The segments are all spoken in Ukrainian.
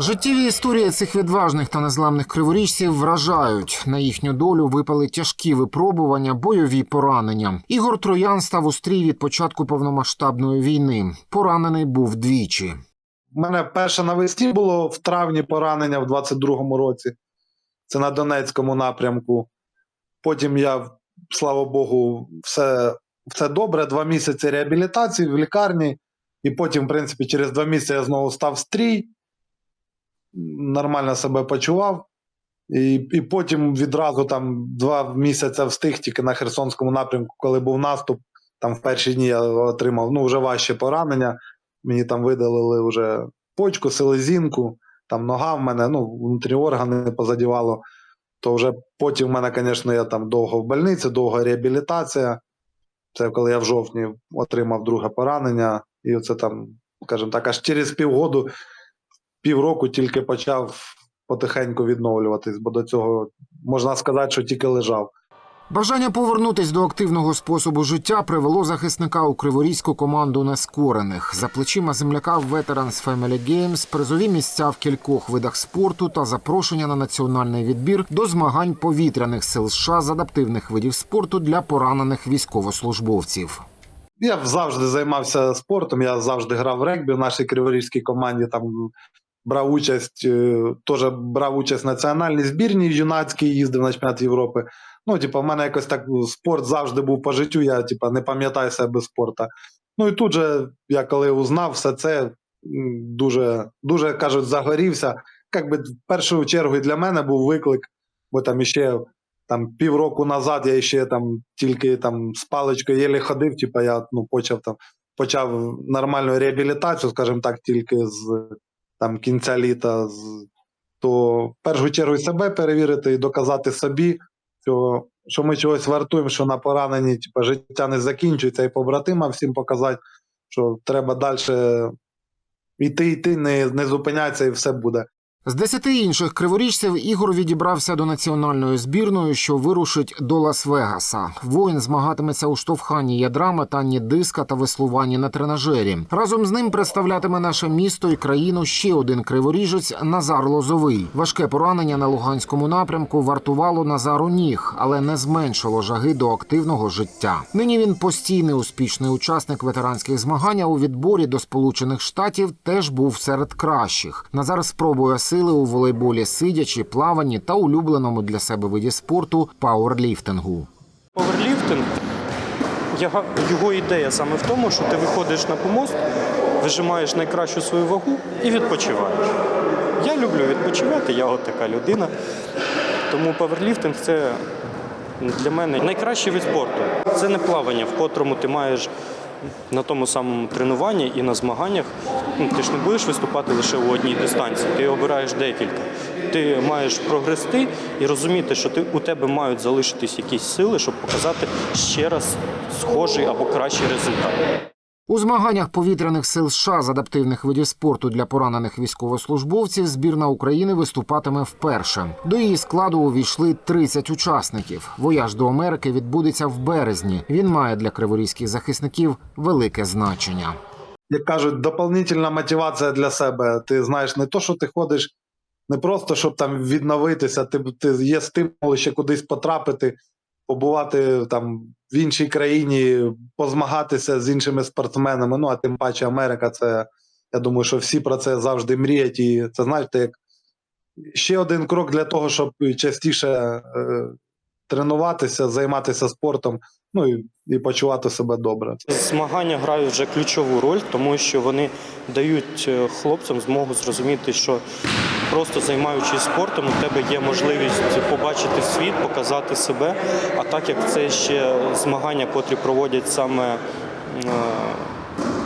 Життєві історії цих відважних та незламних криворіжців вражають. На їхню долю випали тяжкі випробування, бойові поранення. Ігор Троян став у стрій від початку повномасштабної війни. Поранений був двічі. У мене перше навесні було в травні поранення в 22-му році. Це на Донецькому напрямку. Потім я, слава Богу, все, все добре. Два місяці реабілітації в лікарні. І потім, в принципі, через два місяці я знову став стрій, нормально себе почував. І, і потім відразу там два місяці встиг тільки на Херсонському напрямку, коли був наступ. Там в перші дні я отримав ну, вже важче поранення. Мені там видалили вже почку, селезінку, там нога в мене, ну, внутрі органи позадівало. То вже потім в мене, звісно, я там довго в больниці, довга реабілітація. Це коли я в жовтні отримав друге поранення, і оце там, скажімо так, аж через півгоду, півроку тільки почав потихеньку відновлюватись, бо до цього можна сказати, що тільки лежав. Бажання повернутись до активного способу життя привело захисника у криворізьку команду нескорених. За плечима земляка в Veterans Family Games, призові місця в кількох видах спорту та запрошення на національний відбір до змагань повітряних сил США з адаптивних видів спорту для поранених військовослужбовців. Я завжди займався спортом, я завжди грав в регбі в нашій криворізькій команді. Там брав участь, е, теж брав участь в національній збірній юнацькій, їздив на чемпіонат Європи. Ну, типу, в мене якось так спорт завжди був по життю, я типу, не пам'ятаю себе без спорту. Ну і тут же, я коли узнав все це, дуже, дуже кажуть, загорівся. Як би в першу чергу і для мене був виклик, бо там іще там півроку назад я ще там тільки там з паличкою єлі ходив, типу я ну, почав там почав нормальну реабілітацію, скажімо так, тільки з там кінця літа, то в першу чергу себе перевірити і доказати собі, що, що ми чогось вартуємо, що на пораненні типу, життя не закінчується, і побратимам всім показати, що треба далі йти, йти, не, не зупинятися, і все буде. З десяти інших криворіжців Ігор відібрався до національної збірної, що вирушить до Лас-Вегаса. Воїн змагатиметься у штовханні ядра, метанні диска та веслуванні на тренажері. Разом з ним представлятиме наше місто і країну ще один криворіжець Назар Лозовий. Важке поранення на Луганському напрямку вартувало Назару ніг, але не зменшило жаги до активного життя. Нині він постійний успішний учасник ветеранських змагань. а У відборі до Сполучених Штатів теж був серед кращих. Назар спробує сили у волейболі сидячи, плаванні та улюбленому для себе виді спорту пауерліфтингу. Поверліфтинг, яга- його ідея саме в тому, що ти виходиш на помост, вижимаєш найкращу свою вагу і відпочиваєш. Я люблю відпочивати, я от така людина. Тому поверліфтинг це для мене найкращий вид спорту. Це не плавання, в котрому ти маєш на тому самому тренуванні і на змаганнях. Ну, ти ж не будеш виступати лише у одній дистанції, ти обираєш декілька. Ти маєш прогрести і розуміти, що ти, у тебе мають залишитись якісь сили, щоб показати ще раз схожий або кращий результат. У змаганнях повітряних сил США з адаптивних видів спорту для поранених військовослужбовців збірна України виступатиме вперше. До її складу увійшли 30 учасників. Вояж до Америки відбудеться в березні. Він має для криворізьких захисників велике значення. як кажуть, доповнительна мотивація для себе. Ти знаєш, не то, що ти ходиш не просто, щоб там відновитися, ти, ти є стимул ще кудись потрапити, побувати там в іншій країні, позмагатися з іншими спортсменами. Ну, а тим паче Америка, це я думаю, що всі про це завжди мріють. І це знаєте, як ще один крок для того, щоб частіше е, тренуватися, займатися спортом, ну і, і почувати себе добре. Змагання грають вже ключову роль, тому що вони дають е, хлопцям змогу зрозуміти, що просто займаючись спортом, у тебе є можливість побачити світ, показати себе. А так як це ще змагання, котрі проводять саме е,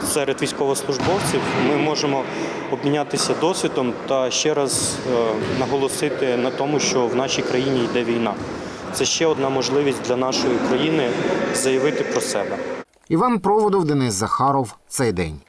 серед військовослужбовців, ми можемо обмінятися досвідом та ще раз е, наголосити на тому, що в нашій країні йде війна. Це ще одна можливість для нашої країни заявити про себе. Іван Проводов, Денис Захаров. Цей день.